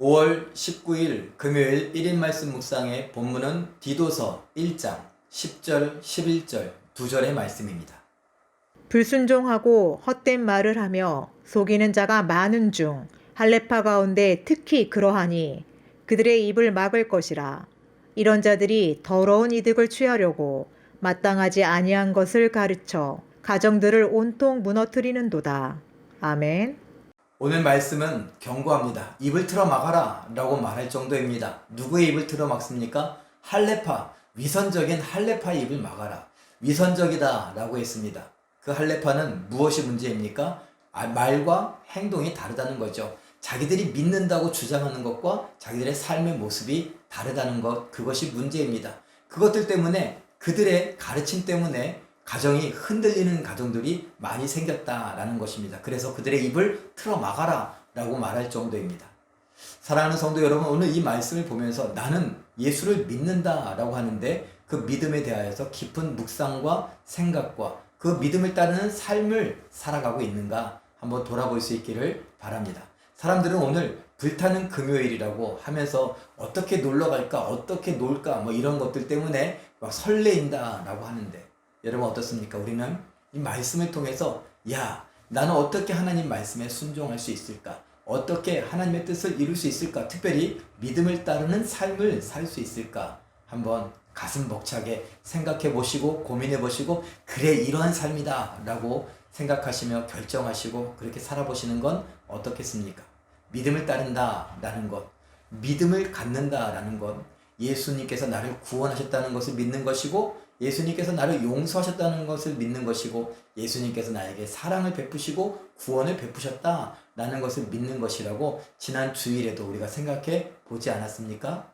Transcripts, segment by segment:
5월 19일 금요일 1인 말씀 묵상의 본문은 디도서 1장 10절 11절 두 절의 말씀입니다. 불순종하고 헛된 말을 하며 속이는 자가 많은 중 할레파 가운데 특히 그러하니 그들의 입을 막을 것이라 이런 자들이 더러운 이득을 취하려고 마땅하지 아니한 것을 가르쳐 가정들을 온통 무너뜨리는도다. 아멘. 오늘 말씀은 경고합니다. 입을 틀어 막아라 라고 말할 정도입니다. 누구의 입을 틀어 막습니까? 할레파, 위선적인 할레파의 입을 막아라. 위선적이다 라고 했습니다. 그 할레파는 무엇이 문제입니까? 아, 말과 행동이 다르다는 거죠. 자기들이 믿는다고 주장하는 것과 자기들의 삶의 모습이 다르다는 것, 그것이 문제입니다. 그것들 때문에 그들의 가르침 때문에 가정이 흔들리는 가정들이 많이 생겼다라는 것입니다. 그래서 그들의 입을 틀어 막아라 라고 말할 정도입니다. 사랑하는 성도 여러분, 오늘 이 말씀을 보면서 나는 예수를 믿는다 라고 하는데 그 믿음에 대하여서 깊은 묵상과 생각과 그 믿음을 따르는 삶을 살아가고 있는가 한번 돌아볼 수 있기를 바랍니다. 사람들은 오늘 불타는 금요일이라고 하면서 어떻게 놀러 갈까, 어떻게 놀까, 뭐 이런 것들 때문에 막 설레인다 라고 하는데 여러분 어떻습니까? 우리는 이 말씀을 통해서 야, 나는 어떻게 하나님 말씀에 순종할 수 있을까? 어떻게 하나님의 뜻을 이룰 수 있을까? 특별히 믿음을 따르는 삶을 살 수 있을까? 한번 가슴 벅차게 생각해 보시고 고민해 보시고 그래 이러한 삶이다 라고 생각하시며 결정하시고 그렇게 살아보시는 건 어떻겠습니까? 믿음을 따른다 라는 것, 믿음을 갖는다 라는 것, 예수님께서 나를 구원하셨다는 것을 믿는 것이고 예수님께서 나를 용서하셨다는 것을 믿는 것이고 예수님께서 나에게 사랑을 베푸시고 구원을 베푸셨다라는 것을 믿는 것이라고 지난 주일에도 우리가 생각해 보지 않았습니까?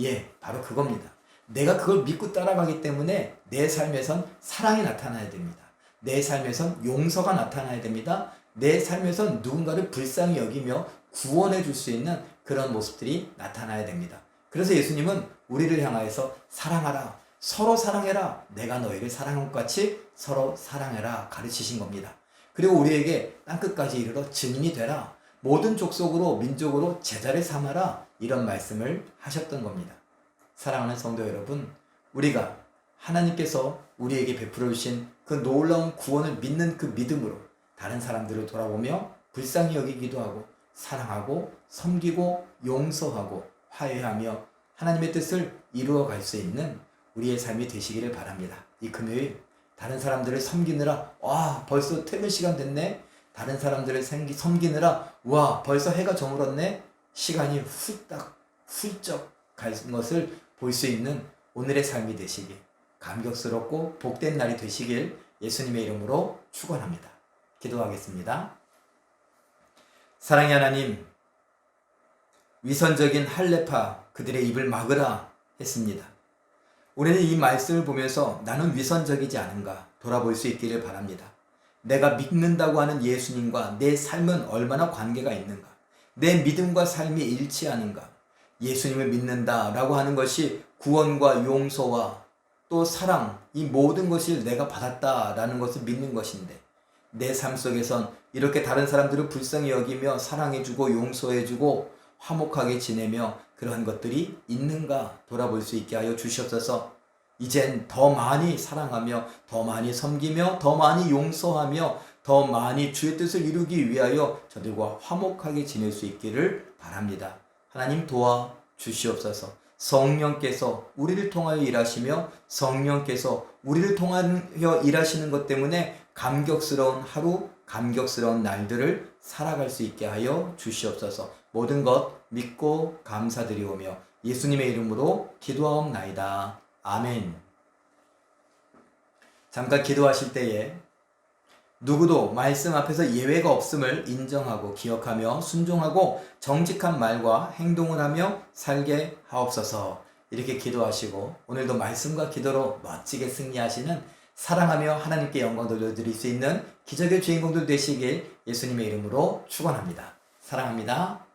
예, 바로 그겁니다. 내가 그걸 믿고 따라가기 때문에 내 삶에선 사랑이 나타나야 됩니다. 내 삶에선 용서가 나타나야 됩니다. 내 삶에선 누군가를 불쌍히 여기며 구원해 줄 수 있는 그런 모습들이 나타나야 됩니다. 그래서 예수님은 우리를 향하여서 사랑하라. 서로 사랑해라. 내가 너희를 사랑한 것 같이 서로 사랑해라. 가르치신 겁니다. 그리고 우리에게 땅끝까지 이르러 증인이 되라. 모든 족속으로 민족으로 제자를 삼아라. 이런 말씀을 하셨던 겁니다. 사랑하는 성도 여러분, 우리가 하나님께서 우리에게 베풀어 주신 그 놀라운 구원을 믿는 그 믿음으로 다른 사람들을 돌아보며 불쌍히 여기기도 하고 사랑하고 섬기고 용서하고 화해하며 하나님의 뜻을 이루어 갈 수 있는 우리의 삶이 되시기를 바랍니다. 이 금요일 다른 사람들을 섬기느라 와 벌써 퇴근 시간 됐네. 다른 사람들을 생기, 섬기느라 와 벌써 해가 저물었네. 시간이 후딱 훌쩍 갈 것을 볼 수 있는 오늘의 삶이 되시길 감격스럽고 복된 날이 되시길 예수님의 이름으로 축원합니다. 기도하겠습니다. 사랑의 하나님, 위선적인 할레파 그들의 입을 막으라 했습니다. 우리는 이 말씀을 보면서 나는 위선적이지 않은가 돌아볼 수 있기를 바랍니다. 내가 믿는다고 하는 예수님과 내 삶은 얼마나 관계가 있는가? 내 믿음과 삶이 일치하는가? 예수님을 믿는다라고 하는 것이 구원과 용서와 또 사랑, 이 모든 것을 내가 받았다라는 것을 믿는 것인데, 내 삶 속에선 이렇게 다른 사람들을 불쌍히 여기며 사랑해주고 용서해주고 화목하게 지내며 그러한 것들이 있는가 돌아볼 수 있게 하여 주시옵소서. 이젠 더 많이 사랑하며 더 많이 섬기며 더 많이 용서하며 더 많이 주의 뜻을 이루기 위하여 저들과 화목하게 지낼 수 있기를 바랍니다. 하나님 도와 주시옵소서. 성령께서 우리를 통하여 일하시며 성령께서 우리를 통하여 일하시는 것 때문에 감격스러운 하루, 감격스러운 날들을 살아갈 수 있게 하여 주시옵소서. 모든 것 믿고 감사드리오며 예수님의 이름으로 기도하옵나이다. 아멘. 잠깐 기도하실 때에 누구도 말씀 앞에서 예외가 없음을 인정하고 기억하며 순종하고 정직한 말과 행동을 하며 살게 하옵소서. 이렇게 기도하시고 오늘도 말씀과 기도로 멋지게 승리하시는 사랑하며 하나님께 영광 돌려드릴 수 있는 기적의 주인공들 되시길 예수님의 이름으로 축원합니다. 사랑합니다.